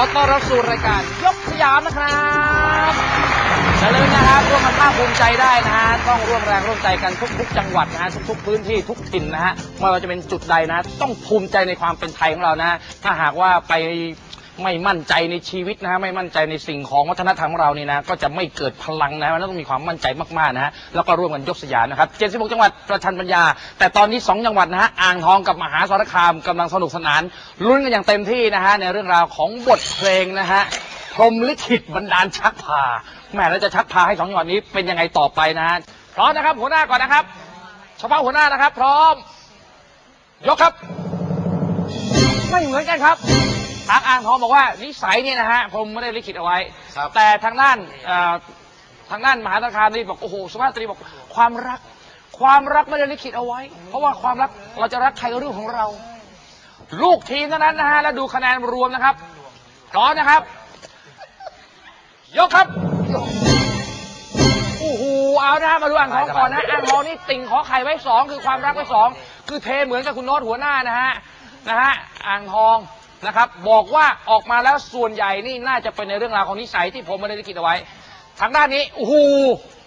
อต้อนรับสู่รายการยกสยามนะครับอย่าลืมนะครับร่วมกันภาคภูมิใจได้นะฮะต้องร่วมแรงร่วมใจกันทุกๆ จังหวัดนะฮะทุกๆพื้นที่ทุกถิ่นนะฮะไม่ว่าจะเป็นจุดใดนะ ต้องภูมิใจในความเป็นไทยของเรานะ ถ้าหากว่าไป ไม่มั่นใจในชีวิตนะฮะไม่มั่นใจในสิ่งของวัฒนธรรมของเรานี่นะก็จะไม่เกิดพลังนะมันต้องมีความมั่นใจมากๆนะฮะแล้วก็ร่วมกันยกสยามนะครับ76จังหวัดประชันปัญญา แต่ตอนนี้ 2 จังหวัดนะฮะอ่างทองกับมหาสารคามกำลังสนุกสนานลุ้นกันอย่างเต็มที่นะฮะในเรื่องราวของบทเพลงนะฮะพรหมลิขิตบันดาลชักพาแหม่แล้วจะชักพาให้สองจังหวัดนี้เป็นยังไงต่อไปนะฮะพร้อมนะครับหัวหน้าก่อนนะครับเฉพาะหัวหน้านะครับ พร้อม ยกครับ ไม่เหมือนกันครับ ทางอ่างทองบอกว่านิสัยเนี่ยนะฮะผมไม่ได้ลิขิตเอาไว้ ครับ แต่ทางด้านเอ่อทางด้านมหาสารคามนี่บอกโอ้โหสุภาพสตรีบอกความรัก ความรักไม่ได้ลิขิตเอาไว้ เพราะว่าความรักเราจะรักใครก็เรื่องของเรา ลูกทีมเท่านั้นนะฮะแล้วดูคะแนนรวมนะครับพร้อมนะครับ ยกครับโอ้โหเอานะฮะมาดูอ่างทองก่อนนะอ่างทองนี่ติ่งขอไข่ไว้สองคือความรักไว้สองคือเทเหมือนกับคุณโน้ตหัวหน้านะฮะนะฮะอ่างทอง นะครับบอกว่าออกมาแล้วส่วนใหญ่นี่น่าจะเป็นในเรื่องราวของนิสัยที่ผมไม่ได้คิดเอาไว้ ทางด้านนี้โอ้โห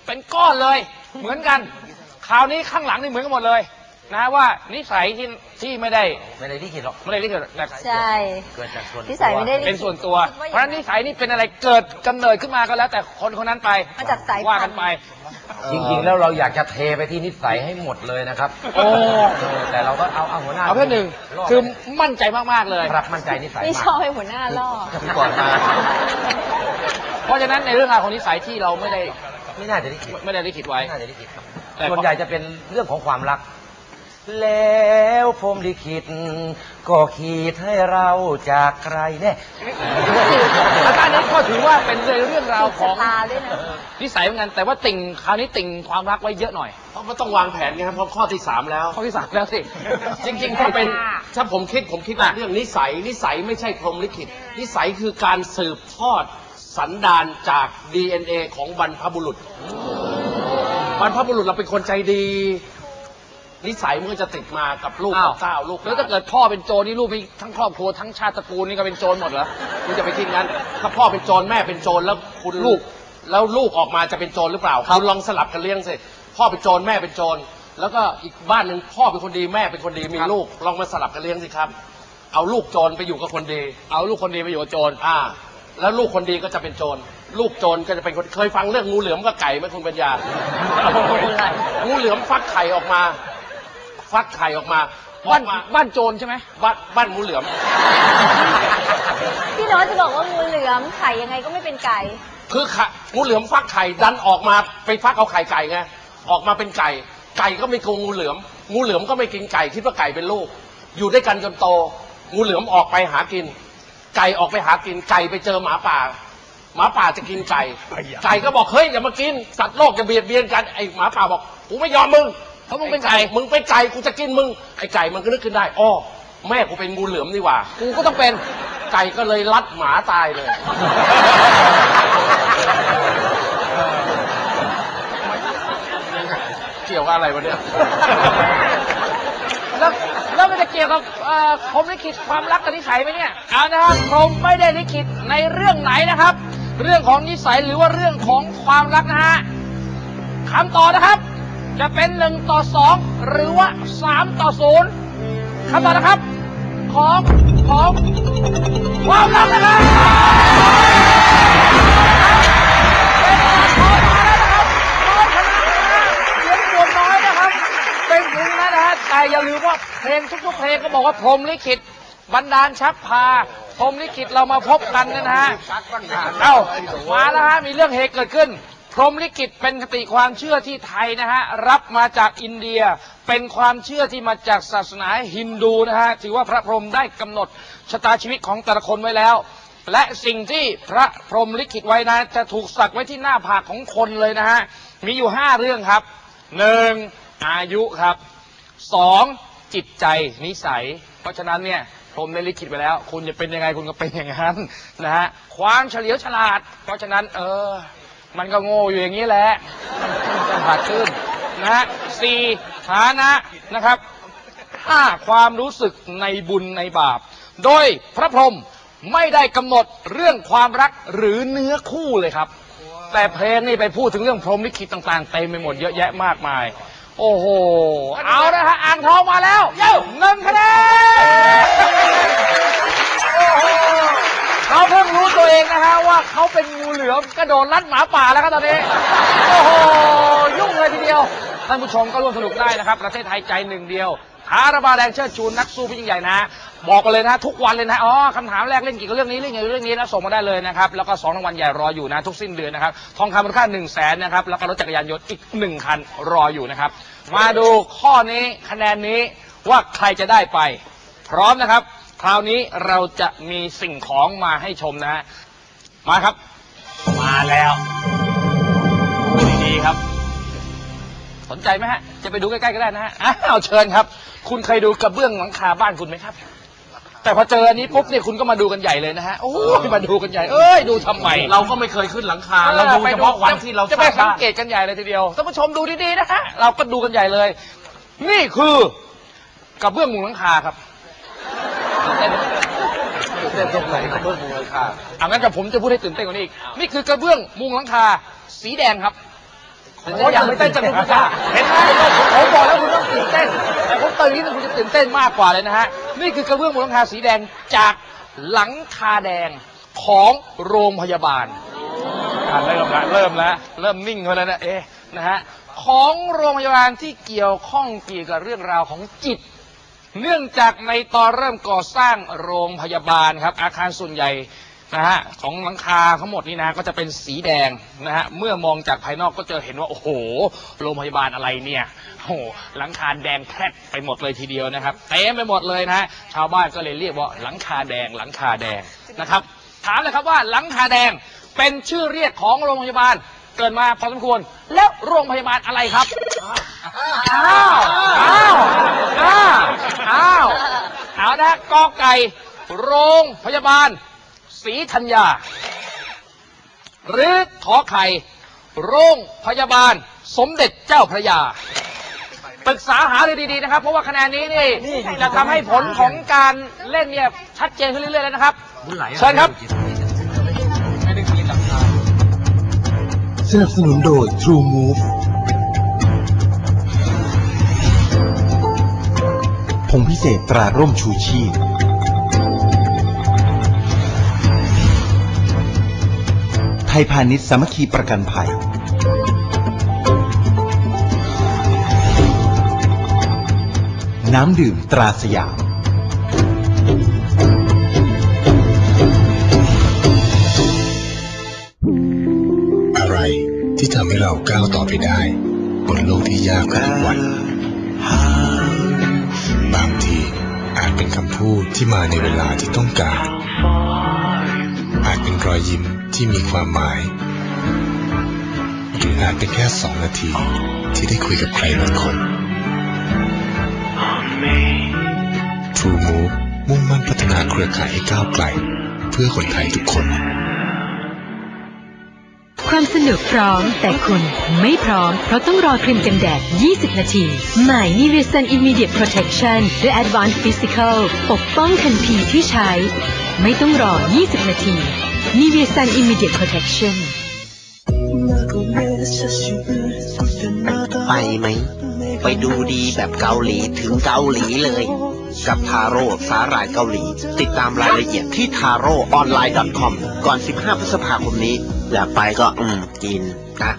เป็นก้อนเลย เหมือนกันคราวนี้ข้างหลังนี่เหมือนกันหมดเลยนะว่านิสัยที่ที่ไม่ได้ไม่ได้ที่คิดหรอกไม่ได้ที่เกิดแต่ใช่ เกิดจากส่วนนิสัยไม่ได้เป็นส่วนตัว เพราะฉะนั้นนิสัยนี่เป็นอะไรเกิดกำเนิดขึ้นมาก็แล้ว แต่คนคนนั้นไปมาจากสายว่าพักันนธุ์ไป จริงๆแล้วเราอยากจะเทไปที่นิสัยให้หมดเลยนะครับโอ้ เออแต่เราก็เอาเอาหัวหน้าเอาเพื่อหนึ่งรบคือมั่นใจมาก ๆ เลยรับมั่นใจนิสัยไม่มากชอบให้หัวหน้าล่อคือก่อนมาเพราะฉะนั้นในเรื่องราวของนิสัยที่เราไม่ได้ไม่น่าจะได้คิดไม่ได้ลิขิตไว้ ไม่น่าจะได้คิดครับ แต่ ส่วนใหญ่จะเป็นเรื่องของความรัก แล้วพรหมลิขิต ก็ขีดให้เราจากใครแน่อาจารย์นั้นก็ถือว่าเป็นในเรื่องราวของตาด้วยนะนิสัยเหมือนกันแต่ว่าติ่งคราวนี้ติ่งความรักไว้เยอะหน่อยเพราะมันต้องวางแผนไงครับเพราะข้อที่สามแล้ว ข้อที่สามแล้วสิ จริงๆถ้าเป็นถ้าผมคิดผมคิดว่าอะเรื่องนิสัยนิสัยไม่ใช่พรหมลิขิต นิสัยคือการสืบทอดสันดานจาก DNA ของบรรพบุรุษบรรพบุรุษเราเป็นคนใจดี นิสัยมันก็จะติดมากับลูกอ้าว กับเต้าลูกแล้วถ้าเกิดพ่อเป็นโจรนี่ลูกมีทั้งครอบครัวทั้งชาติตระกูลนี่ก็เป็นโจรหมดเหรอคุณจะไปคิดงั้น ถ้าพ่อเป็นโจรแม่เป็นโจรแล้วคุณลูก แล้วลูกออกมาจะเป็นโจรหรือเปล่าครับคุณลองสลับกันเลี้ยงสิพ่อเป็นโจรแม่เป็นโจรแล้วก็อีกบ้านหนึ่งพ่อเป็นคนดีแม่เป็นคนดีมีลูก ลองมาสลับกันเลี้ยงสิครับ เอาลูกโจรไปอยู่กับคนดี เอาลูกคนดีไปอยู่กับโจร อ่า แล้วลูกคนดีก็จะเป็นโจร ลูกโจรก็จะเป็นคนเคยฟังเรื่องงูเหลือมกับไก่ไหมคุณปัญญางูเหลือมฟักไข่ออกมา ฟักไข่ออกมาบ้านออกมาบ้านโจรใช่ไหมบ้านบ้านงูเหลือม พี่โน้ตจะบอกว่างูเหลือมไข่ยังไงก็ไม่เป็นไก่ คือไข่งูเหลือมฟักไข่ดันออกมาไปฟักเอาไข่ไก่ไงออกมาเป็นไก่ ไก่ก็ไม่กลัวงูเหลือม งูเหลือมก็ไม่กินไก่คิดว่าไก่เป็นลูก อยู่ด้วยกันจนโต งูเหลือมออกไปหากิน ไก่ออกไปหากินไก่ไปเจอหมาป่า หมาป่าจะกินไก่ ไก่ก็บอกเฮ้ยอย่ามากินสัตว์โลกจะเบียดเบียนกันไอหมาป่าบอกกูไม่ยอมมึง เพราะมึงเป็นไก่มึงเป็นไก่กูจะกินมึงไอไก่มันก็นึกขึ้นได้อ้อแม่กูเป็นงูเหลือมนี่หว่า กูก็ต้องเป็นไก่ก็เลยรัดหมาตายเลยเกี่ยวกับอะไรวะเนี่ยแล้วแล้วมันจะเกี่ยวกับเอ่อพรหมลิขิตความรักกับนิสัยไหมเนี่ยเอานะครับพรหมไม่ได้ลิขิตในเรื่องไหนนะครับ เรื่องของนิสัยหรือว่าเรื่องของความรักนะฮะคำตอบนะครับ จะเป็นหนึ่งต่อสองหรือว่าสามต่อศูนย์คำตอบนะครับ ของของความรักนะครับเป็นการขอมาแล้วนะครับขอชนะเสียงส่วนน้อยนะครับเป็นถึงนะฮะแต่อย่าลืมว่าเพลงทุกๆเพลงก็บอกว่าพรมลิขิตบันดาลชักพาพรมลิขิตเรามาพบกันนะฮะ เอ้า มาแล้วฮะ มีเรื่องเหตุเกิดขึ้น มลิขิตเป็นคติความเชื่อที่ไทยนะฮะรับมาจากอินเดีย เป็นความเชื่อที่มาจากศาสนาฮินดูนะฮะถือว่าพระพรหมได้กำหนดชะตาชีวิตของแต่ละคนไว้แล้ว และสิ่งที่พระพรหมลิขิตไว้นะจะถูกสักไว้ที่หน้าผากของคนเลยนะฮะมีอยู่ห้าเรื่องครับหนึ่งอายุครับสองจิตใจนิสัย เพราะฉะนั้นเนี่ยผมได้ลิขิตไปแล้ว คุณจะเป็นยังไงคุณก็เป็นอย่างนั้นนะฮะความเฉลียวฉลาด เพราะฉะนั้นเออ มันก็โง่อยู่อย่างนี้แหละมันฉลาดขึ้นนะฮะสี่ฐานะนะครับห้าความรู้สึกในบุญในบาป โดยพระพรหมไม่ได้กำหนดเรื่องความรักหรือเนื้อคู่เลยครับ แต่เพลงนี่ไปพูดถึงเรื่องพรหมลิขิตต่างๆเต็มไปหมดเยอะแยะมากมาย โอ้โห เอาละฮะอ่างทองมาแล้วเย้หนึ่งคะแนน เขาเพิ่งรู้ตัวเองนะฮะว่าเขาเป็นงูเหลือมกระโดดลัดหมาป่าแล้วครับตอนนี้ โอ้โห ยุ่งเลยทีเดียว ท่านผู้ชมก็ร่วมสนุกได้นะครับ ประเทศไทยใจหนึ่งเดียวคาราบาแดงเชิดชูนักสู้ผู้ยิ่งใหญ่นะ บอกกันเลยนะ ทุกวันเลยนะอ๋อคำถามแรกเล่นกี่กับเรื่องนี้เรื่องนี้เรื่องนี้นะส่งมาได้เลยนะครับ แล้วก็สองรางวัลใหญ่รออยู่นะ ทุกสิ้นเดือนนะครับ ทองคำมูลค่า1นึ่งแสนนะครับ แล้วก็รถจักรยานยนต์อีกหนึ่งคันรออยู่นะครับ มาดูข้อนี้คะแนนนี้ว่าใครจะได้ไป พร้อมนะครับ คราวนี้เราจะมีสิ่งของมาให้ชมนะฮะมาครับ มาแล้วดูดีๆครับ สนใจไหมฮะ จะไปดูใกล้ๆก็ได้นะฮะอ้าวเชิญครับ คุณเคยดูกระเบื้องหลังคาบ้านคุณไหมครับ แต่พอเจออันนี้ปุ๊บเนี่ยคุณก็มาดูกันใหญ่เลยนะฮะโอ้ยมาดูกันใหญ่เอ้ยดูทำไมเราก็ไม่เคยขึ้นหลังคา เราดูเฉพาะวันที่เราจะไปสร้างสังบ้านเกตกันใหญ่เลยทีเดียวท่านผู้ชมดูดีๆนะฮะเราก็ดูกันใหญ่เลย นี่คือกระเบื้องมุงหลังคาครับเต้นเต้นตรงไหนกระเบื้องมุงหลังคาอะงั้นกับผมจะพูดให้ตื่นเต้นกว่านี้อีก นี่คือกระเบื้องมุงหลังคา สีแดงครับโอ้ยยังไม่เต้นจังคุณผู้ชมเห็นไหมผมบอกแล้วคุณต้องตื่นเต้น แต่ผมติมนิดนึงคุณจะตื่นเต้นมากกว่าเลยนะฮะ นี่คือกระเบื้องมุงหลังคาสีแดงจากหลังคาแดงของโรงพยาบาลอะเริ่มละเริ่มและเริ่มนิ่งแล้วนะเอ๊ะนะฮะของโรงพยาบาลที่เกี่ยวข้องเกี่ยวกับเรื่องราวของจิต เนื่องจากในตอนเริ่มก่อสร้างโรงพยาบาลครับ อาคารส่วนใหญ่นะฮะของหลังคาทั้งหมดนี้นะก็จะเป็นสีแดงนะฮะเมื่อมองจากภายนอกก็จะเห็นว่า โอ้โหโรงพยาบาลอะไรเนี่ยโอ้โหหลังคาแดงแครดไปหมดเลยทีเดียวนะครับเต็มไปหมดเลยนะฮะชาวบ้านก็เลยเรียกว่าหลังคาแดงหลังคาแดงนะครับ ถามเลยครับว่าหลังคาแดงเป็นชื่อเรียกของโรงพยาบาล เกิดมาพอสมควร แล้วโรงพยาบาลอะไรครับ อ้าว อ้าว อ้าว อ้าว เอานะกอไก่ โรงพยาบาลศรีธัญญา หรือขอไข่ โรงพยาบาลสมเด็จเจ้าพระยา ปรึกษาหาเลยดีๆนะครับ เพราะว่าคะแนนนี้นี่จะทำให้ผลของการเล่นเนี่ยชัดเจนขึ้นเรื่อยๆแล้วนะครับ เชิญครับ สนับสนุนโดย True Move ผงพิเศษตราร่มชูชีพ ไทยพาณิชย์สามัคคีประกันภัย น้ำดื่มตราสยาม ที่ทำให้เราก้าวต่อไปได้ บนโลกที่ยากขึ้นทุกวัน บางทีอาจเป็นคำพูดที่มาในเวลาที่ต้องการ อาจเป็นรอยยิ้มที่มีความหมาย หรืออาจเป็นแค่สองนาทีที่ได้คุยกับใครบางคน True Move มุ่งมั่นพัฒนาเครือข่ายให้ก้าวไกล เพื่อคนไทยทุกคน ความสนุกพร้อม แต่คุณไม่พร้อม เพราะต้องรอครีมกันแดด 20 นาที ใหม่ Nivea s u n Immediate Protection ด้วย Advanced Physical ปกป้องทันทีที่ใช้ ไม่ต้องรอ 20 นาที Nivea s u n Immediate Protection ไปไหม ไปดูดีแบบเกาหลีถึงเกาหลีเลย กับทาโร่สาหร่ายเกาหลี ติดตามรายละเอียดที่ทาโร่ออนไลน์ .com ก่อน 15 พฤษภาคมนี้ อยากไปก็อืมกินนะ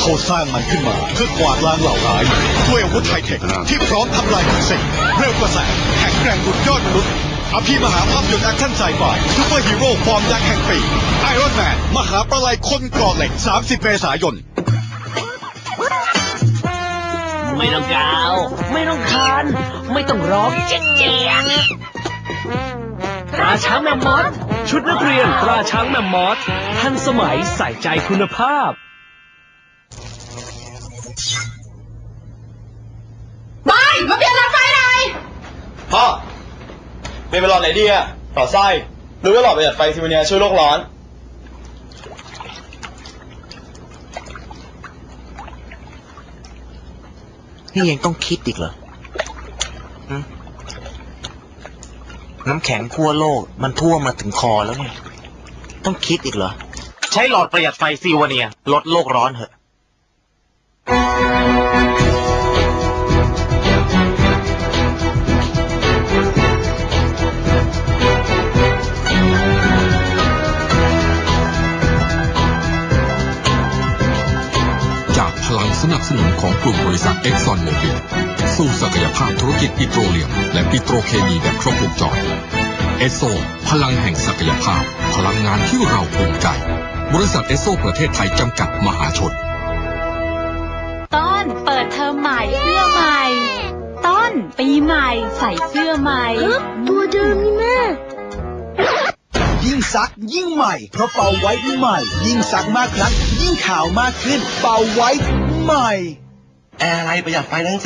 เขาสร้างมันขึ้นมาเพื่อกวาดล้างเหล่าร้ายด้วยอาวุธไฮเทคที่พร้อมทำลายทุกสิ่งเร็วกว่าแสงแข็งแกร่งดุดยอดมนุษย์อภิมหาภาพยนตร์แอคชั่นไซไฟซูเปอร์ฮีโร่ฟอร์มยักษ์แห่งปีไอรอนแมนมหาประลายคนก่อเหล็ก 30 เมษายน ไม่ต้องกาว ไม่ต้องคาน ไม่ต้องร้องเจ๊กเจ๊ก ตราช้างแมมมอสชุดนักเรียนตราช้างแมมมอสทันสมัยใส่ใจคุณภาพพ่อเมย์ไปหลอดไหนดีอะหลอดไส้หรือว่าหลอดประหยัดไฟซิวเนียช่วยโลกร้อนอนี่ยังต้องคิดอีกเหรอ น้ำแข็งทั่วโลก มันท่วมมาถึงคอแล้วเนี่ย ต้องคิดอีกเหรอ ใช้หลอดประหยัดไฟซีวาเนีย ลดโลกร้อนเถอะจากพลังสนับสนุนของกลุ่มบริษัทเอ็กซอนโมบิล สู่ศักยภาพธุรกิจปิโตรเลียม และปิโตรเคมีแบบครบวงจรเอสโซ พลังแห่งศักยภาพ พลังงานที่เราภูมิใจ บริษัทเอสโซประเทศไทยจำกัดมหาชน ต้นเปิดเทอมใหม่เสื้อใหม่ ต้นปีใหม่ใส่เสื้อใหม่ ตัวเดิมนี่แม่ยิ่งซักยิ่งใหม่ เพราะเป่าไว้ใหม่ ยิ่งซักมากครั้งยิ่งขาวมากขึ้น เป่าไว้ใหม่ แอร์อะไรประหยัดไฟตั้ง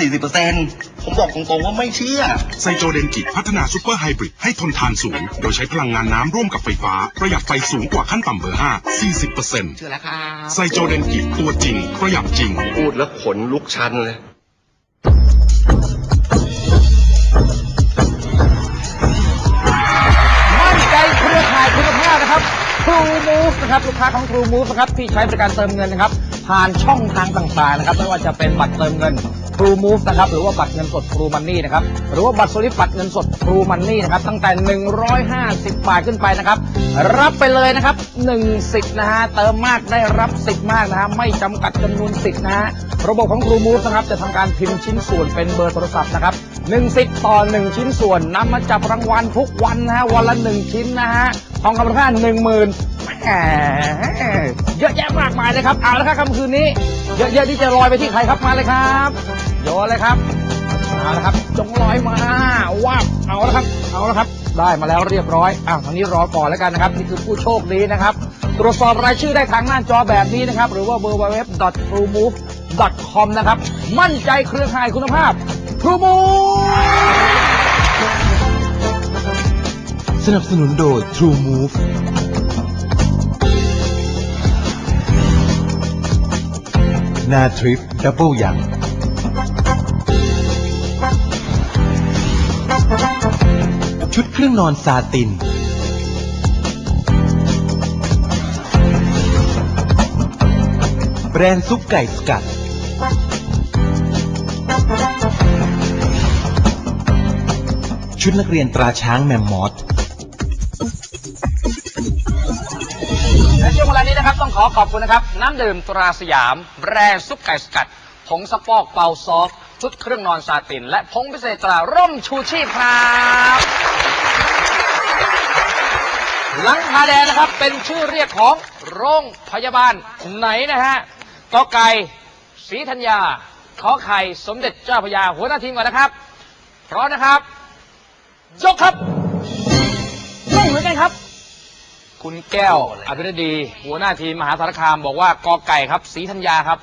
40%ผมบอกตรงๆว่าไม่เชื่อ ไซโจเดนกิพัฒนาซูเปอร์ไฮบริดให้ทนทานสูง โดยใช้พลังงานน้ำร่วมกับไฟฟ้า ประหยัดไฟสูงกว่าขั้นต่ำเบอร์ 5 40%เชื่อแล้วครับไซโจเดนกิตัวจริง ประหยัดจริง พูดแล้วขนลุกชันเลย มั่นใจเครือข่ายคุณภาพนะครับ True Move นะครับ ลูกค้าของ True Move นะครับ ที่ใช้บริการเติมเงินนะครับ ผ่านช่องทางต่างๆนะครับไม่ว่าจะเป็นบัตรเติมเงิน True Move นะครับหรือว่าบัตรเงินสด True Money นะครับหรือว่าบัตรสลิปบัตรเงินสด True Money นะครับตั้งแต่ 150 บาทขึ้นไปนะครับรับไปเลยนะครับ1สิทธิ์นะฮะเติมมากได้รับสิทธิ์มากนะฮะไม่จำกัดจำนวนสิทธิ์นะฮะ ระบบของครูมูสนะครับจะทำการพิมพ์ชิ้นส่วนเป็นเบอร์โทรศัพท์นะครับหนึ่งสิทธิ์ต่อหนึ่งชิ้นส่วนนำมาจับรางวัลทุกวันนะฮะวันละหนึ่งชิ้นนะฮะทองคำมูลค่าหนึ่งหมื่นแหมเยอะแยะมากมายเลยครับเอาละครับค่ำคืนนี้ เยอะๆที่จะลอยไปที่ใครครับมาเลยครับโยนเลยครับ เอาละครับ จงลอยมาว้าเอาละครับ เอาละครับ ได้มาแล้วเรียบร้อยอ้าวทางนี้รอก่อนแล้วกันนะครับ นี่คือผู้โชคดีนะครับ ตรวจสอบรายชื่อได้ทางหน้าจอแบบนี้นะครับ หรือว่า www.truemove.com นะครับ มั่นใจเครือข่ายคุณภาพ True Move สนับสนุนโดย True Move นาทริปดับเบิลยัง ชุดเครื่องนอนซาติน แบรนด์ซุปไก่สกัด ชุดนักเรียนตราช้างแมมมอสและช่วงเวลานี้นะครับ ต้องขอขอบคุณนะครับ น้ำดื่มตราสยาม แบรนด์ซุปไก่สกัด ผงซักฟอกเป่าซอฟชุดเครื่องนอนซาติน และผงพิเศษตราร่มชูชีพครับ หลังคาแดงนะครับเป็นชื่อเรียกของโรงพยาบาลไหนนะฮะกอไก่ศรีธัญญาขอไข่สมเด็จเจ้าพระยาหัวหน้าทีมก่อนนะครับพร้อมนะครับ ยกครับไม่เหมือนกันครับ คุณแก้วอภิรดี หัวหน้าทีมมหาสารคามบอกว่ากอไก่ครับศรีธัญญาครับ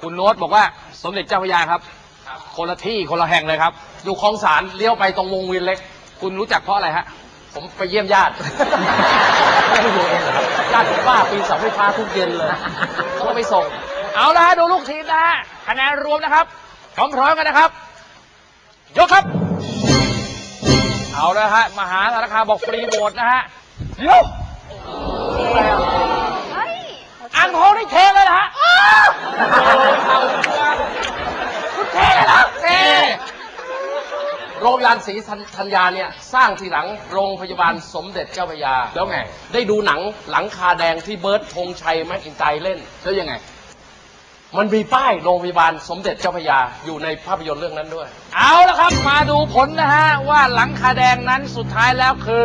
คุณโน้ตบอกว่าสมเด็จเจ้าพระยาครับ คนละที่คนละแห่งเลยครับ อยู่คลองสารเลี้ยวไปตรงวงเวียนเล็ก คุณรู้จักเพราะอะไรฮะ ผมไปเยี่ยมญาติ ไม่ได้อยู่เองเหรอครับญาติผมว่าปีนเสาไฟฟ้าทุกเย็นเลยเขาก็ไปส่ง เอาละฮะดูลูกทีมนะฮะคะแนนรวมนะครับพร้อมๆกันนะครับ ยกครับ เอาละฮะมหาสารคามบอกฟรีโหวตนะฮะเดี๋ยวอ่างทองนี่เทเลยนะฮะอ้าวคุณเทเลยนะเท โรงพยาบาลศรีธัญญาเนี่ยสร้างทีหลังโรงพยาบาลสมเด็จเจ้าพระยา แล้วไง ได้ดูหนังหลังคาแดงที่เบิร์ตธงชัยแม็กอินไตร์เล่น แล้วยังไง มันมีป้ายโรงพยาบาลสมเด็จเจ้าพระยาอยู่ในภาพยนตร์เรื่องนั้นด้วย เอาละครับมาดูผลนะฮะว่าหลังคาแดงนั้นสุดท้ายแล้วคือ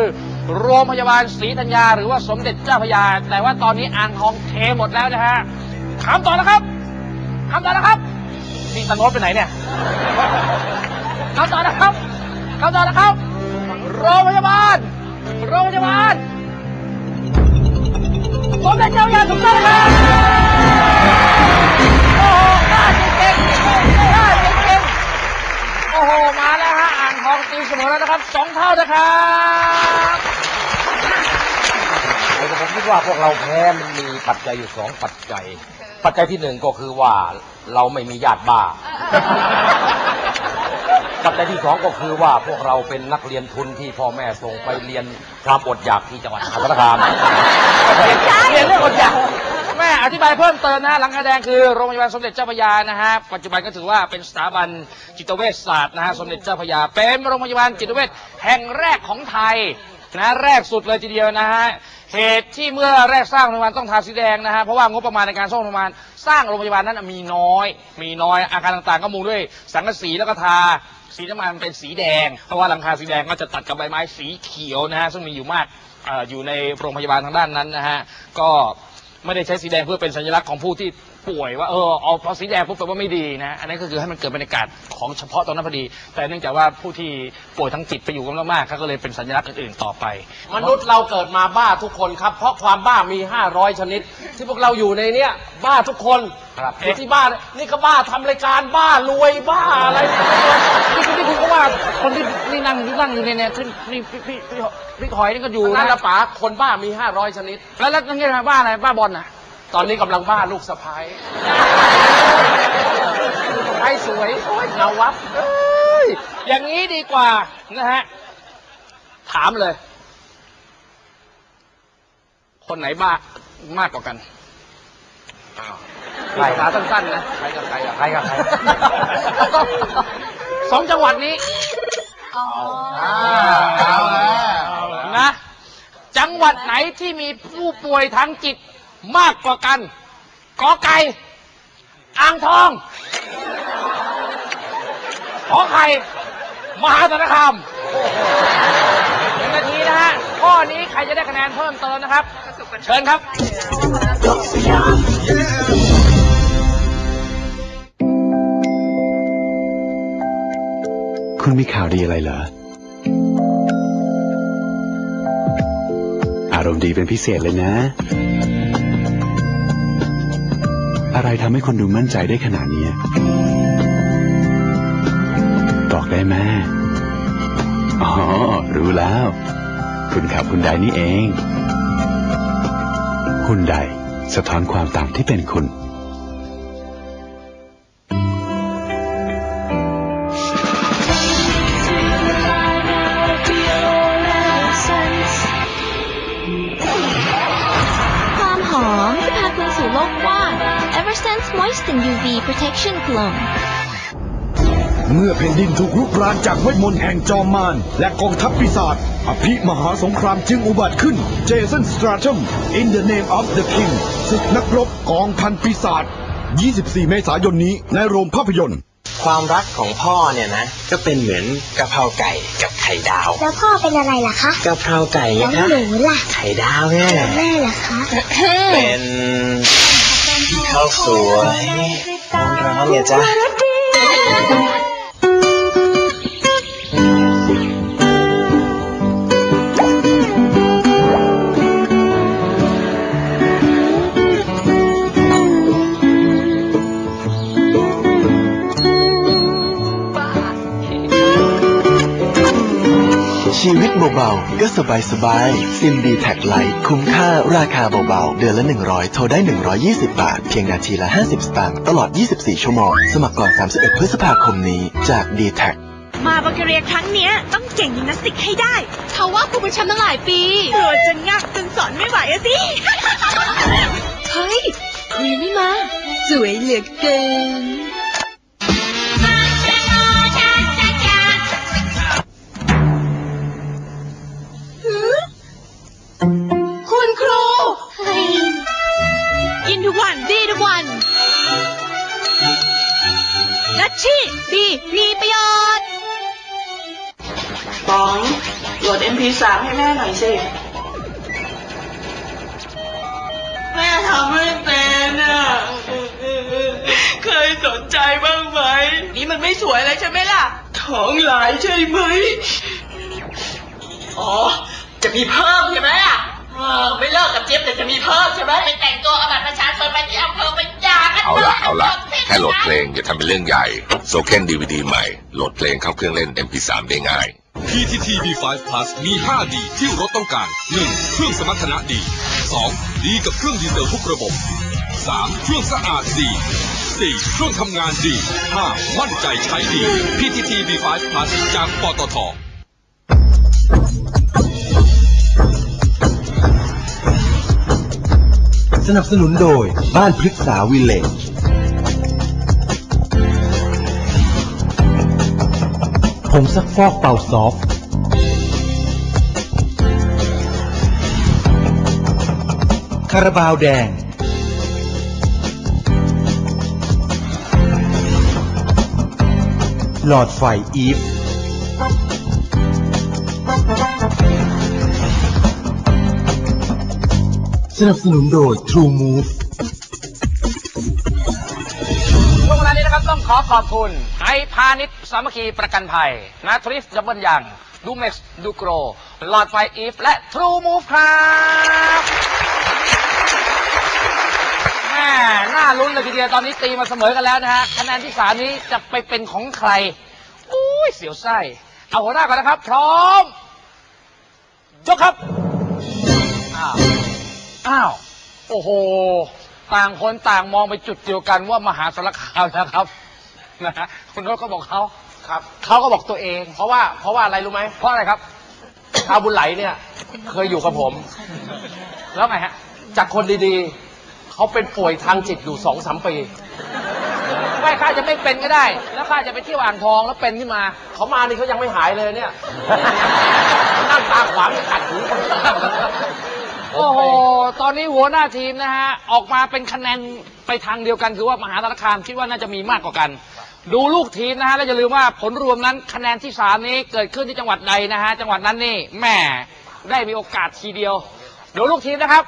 โรงพยาบาลศรีธัญญาหรือว่าสมเด็จเจ้าพระยา แต่ว่าตอนนี้อ่างทองเทหมดแล้วนะฮะคำต่อนะครับคำต่อนะครับนี่ตะโนดไปไหนเนี่ยคำต่อนะครับ คำต่อนะครับ โรงพยาบาล โรงพยาบาลสมเด็จเจ้าพระยาถูกต้องครับโอ้โหกล้าจริงๆกล้าจริงโอ้โห มาแล้วฮะ อ่างทองตีเสมอแล้วนะครับสองเท่านะครับผมคิดว่าพวกเราแพ้มันมีปัจจัยอยู่สองปัจจัย ปัจจัยที่หนึ่งก็คือว่าเราไม่มีญาติบ้า ปัจจัยที่สองก็คือว่าพวกเราเป็นนักเรียนทุนที่พ่อแม่ส่งไปเรียนความอดอยากที่จังหวัดมหาสารคามเรียนเรื่องอดอยากแม่อธิบายเพิ่มเติมนะฮะหลังคาแดงคือโรงพยาบาลสมเด็จเจ้าพระยานะฮะปัจจุบันก็ถือว่าเป็นสถาบันจิตเวชศาสตร์นะฮะสมเด็จเจ้าพระยา เป็นโรงพยาบาลจิตเวชแห่งแรกของไทยนะแรกสุดเลยทีเดียวนะฮะ เหตุที่เมื่อแรกสร้างโรงพยาบาลต้องทาสีแดงนะฮะเพราะว่างบประมาณในการสร้างโรงพยาบาลสร้างโรงพยาบาลนั้นมีน้อย มีน้อยอาการต่างๆ ก็มุงด้วยสังกะสีแล้วก็ทาสีน้ำมันเป็นสีแดง เพราะว่าหลังคาสีแดงก็จะตัดกับใบไม้สีเขียวนะฮะซึ่งมีอยู่มากออยู่ในโรงพยาบาลทางด้านนั้นนะฮะก็ไม่ได้ใช้สีแดงเพื่อเป็นสัญลักษณ์ของผู้ที่ ป่วยว่าเออเอาพอสีแดงปุ๊บแปลว่าไม่ดีนะอันนี้ก็คือให้มันเกิดบรรยากาศของเฉพาะตอนนั้นพอดี แต่เนื่องจากว่าผู้ที่ป่วยทั้งจิตไปอยู่กันมากๆเขาก็เลยเป็นสัญลักษณ์อื่นๆต่อไป มนุษย์เราเกิดมาบ้าทุกคนครับ เพราะความบ้ามี 500 ชนิด ที่พวกเราอยู่ในเนี้ยบ้าทุกคนครับไอ้ที่บ้าเนี่ยนี่ก็บ้าทำรายการบ้ารวยบ้าอะไรนี่คุณนี่คุณก็ว่าคนที่นี่นั่งที่นั่งอยู่เนี่ยเนี่ยขึ้นนี่พี่พี่พี่พี่หอยนี่ก็อยู่นั่นนะละป๋าคนบ้ามี 500 ชนิด แล้วแล้วนั่นไงบ้าอะไรบ้าบอลน่ะ ตอนนี้กำลังบ้าลูกสะพ้ายไอ้สวยโอ้ยเงาวับเอ้ยอย่างนี้ดีกว่านะฮะ ถามเลย คนไหนบ้ามากกว่ากันใครภาษาสั้นๆนะ ใครกับใครอะใครกับใคร สองจังหวัดนี้ อ๋อนะ จังหวัดไหนที่มีผู้ป่วยทางจิต มากกว่ากันกอไก่อ่างทองขอไข่มหาสารคามหนึ่งนาทีนะฮะข้อนี้ใครจะได้คะแนนเพิ่มเติมนะครับ เชิญครับ คุณมีข่าวดีอะไรเหรอ อารมณ์ดีเป็นพิเศษเลยนะ อะไรทำให้คุณดูมั่นใจได้ขนาดนี้ บอกได้ไหมอ๋อ รู้แล้ว คุณขับคุณไดนี่เอง คุณไดสะท้อนความต่างที่เป็นคุณความหอมจะพาคุณสู่โลกกว้าง Eversense Moisture UV Protection Cologne เมื่อแผ่นดินถูกลุกรานจากเวทมนต์แห่งจอมมารและกองทัพปีศาจอภิมหาสงครามจึงอุบัติขึ้นเจสันสตราทัม In the name of the king ศึกนักรบกองพันปีศาจ 24 เมษายนนี้ในโรงภาพยนตร์ ความรักของพ่อเนี่ยนะ ก็เป็นเหมือนกะเพราไก่กับไข่ดาวแล้วพ่อเป็นอะไรล่ะคะกะเพราไก่แล้วนะหนูล่ะไข่ดาวเนี่ยแม่ล่ะคะ เป็น ข้าวสวยร้อนๆเนี่ยจ้ะ เบาๆ ก็สบายสบายซิมดีแท็กไลท์คุ้มค่าราคาเบาๆ เดือนละ 100 โทรได้ 120 บาท เพียงนาทีละ 50 สตางค์ตลอด 24 ชั่วโมง สมัครก่อน 31 พฤษภาคมนี้จากดีแท็กมาบัลแกเรียครั้งเนี้ยต้องเก่งยิมนาสติกให้ได้เขาว่ากูเป็นแชมป์ตั้งหลายปีกลัวจะงักจนสอนไม่ไหวอะสิ เฮ้ยคุยไม่มา สวยเหลือเกิน กินทุกวันดีทุกวันนัชชี่ดีมีประโยชน์ป๋องโหลด MP3 ให้แม่หน่อยสิ แม่ทำไม่เป็นอะ เคยสนใจบ้างไหม นี่มันไม่สวยเลยใช่ไหมล่ะ ท้องหลายใช่ไหม อ๋อ จะมีเพิ่มใช่ไหมอะเออไม่เลิกกับเจี๊ยบแต่จะมีเพิ่มใช่ไหมไปแต่งตัวเอาบัตรประชาชนไปที่อำเภอไปยากันเอาละเอาละแค่โหลดเพลงอย่าทำเป็นเรื่องใหญ่โซเคนดีวดีใหม่ โหลดเพลงเข้าเครื่องเล่น MP3 ได้ง่าย PTT B5 Plus มี5ดีที่รถต้องการ 1. เครื่องสมรรถนะดี 2. ดีกับเครื่องดีเซลทุกระบบ 3. เครื่องสะอาดดี 4. เครื่องทำงานดี 5. มั่นใจใช้ดี PTT B5 Plus จากปตท สนับสนุนโดยบ้านพฤกษาวิลเลจผงซักฟอกเป่าซอฟคาราบาวแดง หลอดไฟอีฟ สนับสนุนโดย True Move ช่วงเวลานี้นะครับต้องขอขอบคุณไทยพาณิชย์สามัคคีประกันภัยนาทริฟดับเบิลยังดูเม็กซ์ดูโกรหลอดไฟอีฟ และทรูมูฟครับแม่น่าลุ้นเลยทีเดียวตอนนี้ตีมาเสมอกันแล้วนะฮะคะแนนที่สามนี้จะไปเป็นของใครอุ้ยเสียวไส้ เอาหัวหน้าก่อนนะครับ พร้อมยกครับอ้าว อ้าว โอ้โห ต่างคนต่างมองไปจุดเดียวกันว่ามหาสารคามนะครับนะฮะคุณโน้ตก็บอกเขาครับเขาก็บอกตัวเอง เพราะว่าเพราะว่าอะไรรู้ไหมเพราะอะไรครับ ชาวบุญไหลเนี่ย เคยอยู่กับผม แล้วไงฮะ จากคนดีๆ เขาเป็นป่วยทางจิตอยู่สองสามปี ไม่ข้าจะไม่เป็นก็ได้ แล้วข้าจะไปเที่ยวอ่างทองแล้วเป็นขึ้นมา เขามานี่เขายังไม่หายเลยเนี่ยนั่งตาขวางกัดหูคนข้างเลย โอ้โห ตอนนี้หัวหน้าทีมนะฮะ ออกมาเป็นคะแนนไปทางเดียวกันคือว่ามหาสารคามคิดว่าน่าจะมีมากกว่ากัน ดูลูกทีมนะฮะ แล้วอย่าลืมว่าผลรวมนั้นคะแนนที่สามนี้เกิดขึ้นที่จังหวัดใดนะฮะ จังหวัดนั้นนี่แหม่ได้มีโอกาสทีเดียว ดูลูกทีมนะครับ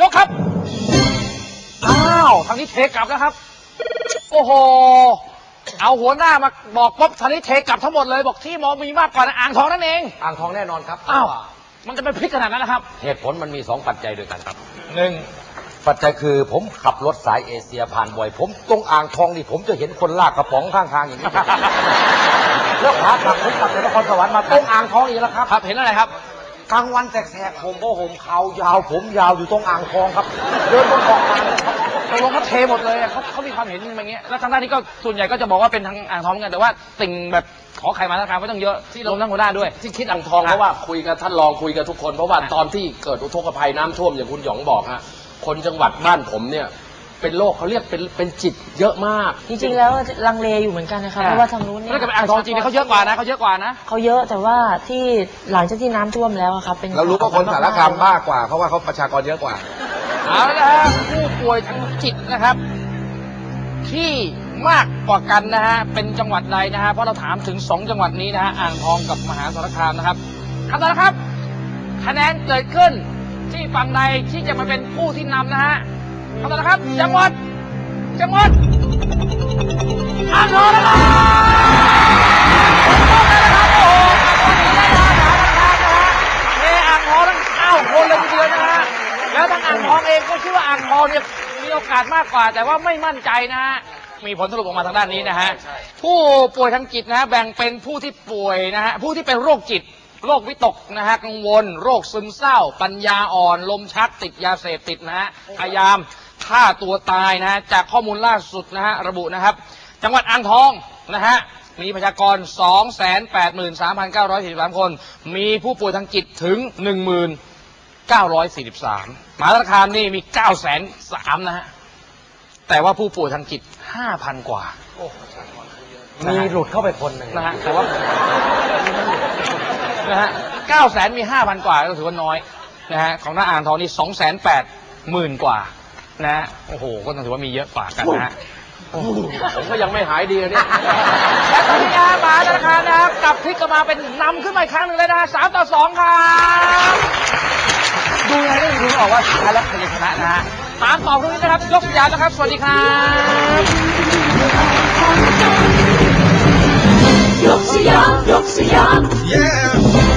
ยกครับ อ้าวทางนี้เทกลับแล้วครับ โอ้โห เอาหัวหน้ามาบอกปุ๊บทางนี้เทกลับทั้งหมดเลยบอกที่มองมีมากกว่านะอ่างทองนั่นเอง อ่างทองแน่นอนครับอ้าว มันจะไปพลิกขนาดนั้นนะครับ เหตุผลมันมีสองปัจจัยด้วยกันครับหนึ่งปัจจัยคือผมขับรถสายเอเชียผ่านบ่อย ผมตรงอ่างทองนี่ผมจะเห็นคนลากกระป๋องข้างทางอย่างนี้ แล้วขากลับผมกลับจากนครสวรรค์มาตรงอ่างทองอีกแล้วครับครับเห็นอะไรครับกลางวันแสกๆผมก็ห่มขาวยาว ผมยาวอยู่ตรงอ่างทองครับ เดินบนเกาะกลางเลยครับ ตกลงเขาเทหมดเลยอะเขาเขามีความเห็นอย่างเงี้ยแล้วทางด้านนี้ก็ส่วนใหญ่ก็จะบอกว่าเป็นทางอ่างทองเหมือนกันแต่ว่าสิ่งแบบขอไข่มาธนาคารไม่ต้องเยอะที่รวมทั้งหัวหน้าด้วย ที่คิดอ่างทองเพราะว่าคุยกับท่านรองคุยกับทุกคนเพราะว่าตอนที่เกิดอุทกภัยน้ำท่วมอย่างคุณหยองบอกฮะคนจังหวัดบ้านผมเนี่ย เป็นโรคเขาเรียกเป็นเป็นจิตเยอะมากจริงๆแล้วลังเลอยู่เหมือนกันนะคะเพราะว่าทางนู้นเนี่ยถ้าเกิดเป็นอ่างทองจริงเนี่ยเขาเยอะกว่านะเขาเยอะกว่านะเขาเยอะแต่ว่าที่หลังจากที่น้ำท่วมแล้วอะครับเป็นเรารู้ว่าคนสารคามบ้ากว่า เพราะว่าเขาประชากรเยอะกว่าเอาละนะฮะผู้ป่วยทางจิตนะครับ ที่มากกว่ากันนะฮะเป็นจังหวัดใดนะฮะเพราะเราถามถึงสองจังหวัดนี้นะฮะอ่างทองกับมหาสารคามนะครับคำตอบนะครับ คะแนนเกิดขึ้นที่ฝั่งใดที่จะมาเป็นผู้ที่นำนะฮะ คำตอบนะครับ จังหวัด จังหวัดอ่างทองนะครับโอ้โหได้มาหาทางนะฮะเทอ่างทองทั้งเก้าคนเลยทีเดียวนะฮะแล้วทางอ่างทองเองก็คิดว่าอ่างทองเนี่ยมีโอกาสมากกว่า แต่ว่าไม่มั่นใจนะฮะมีผลสรุปออกมาทางด้านนี้นะฮะผู้ป่วยทางจิตนะฮะแบ่งเป็นผู้ที่ป่วยนะฮะผู้ที่เป็นโรคจิตโรควิตกนะฮะกังวล โรคซึมเศร้า ปัญญาอ่อน ลมชักติดยาเสพติดนะฮะพยายาม ฆ่าตัวตายนะฮะจากข้อมูลล่าสุดนะฮะระบุนะครับ จังหวัดอ่างทองนะฮะมีประชากร 283,943 คน มีผู้ป่วยทางจิตถึง 1943มหาสารคามนี่มี 903,000นะฮะ แต่ว่าผู้ป่วยทางจิต 5,000 กว่า มีหลุดเข้าไปคนหนึ่งนะฮะ แต่ว่า นะฮะเก้าแสนมีห้าพันกว่า ก็ถือว่าน้อย นะฮะ ของหน้าอ่างทองนี่สองแสนแปดหมื่นกว่า นะฮะโอ้โห ก็ถือว่ามีเยอะกว่ากันนะฮะผมก็ยังไม่หายดีเลยเนี่ย และตอนนี้นะมหาธนาคารนะครับกลับพลิกกลับมาเป็นนำขึ้นมาอีกครั้งหนึ่งเลยนะฮะสามต่อสองครับดูยังไงก็ดูไม่ออกว่าสุดท้ายแล้วใครจะชนะนะฮะตามต่อพรุ่งนี้นะครับ ยกสยามนะครับ สวัสดีครับยกสยามยกสยาม Yeah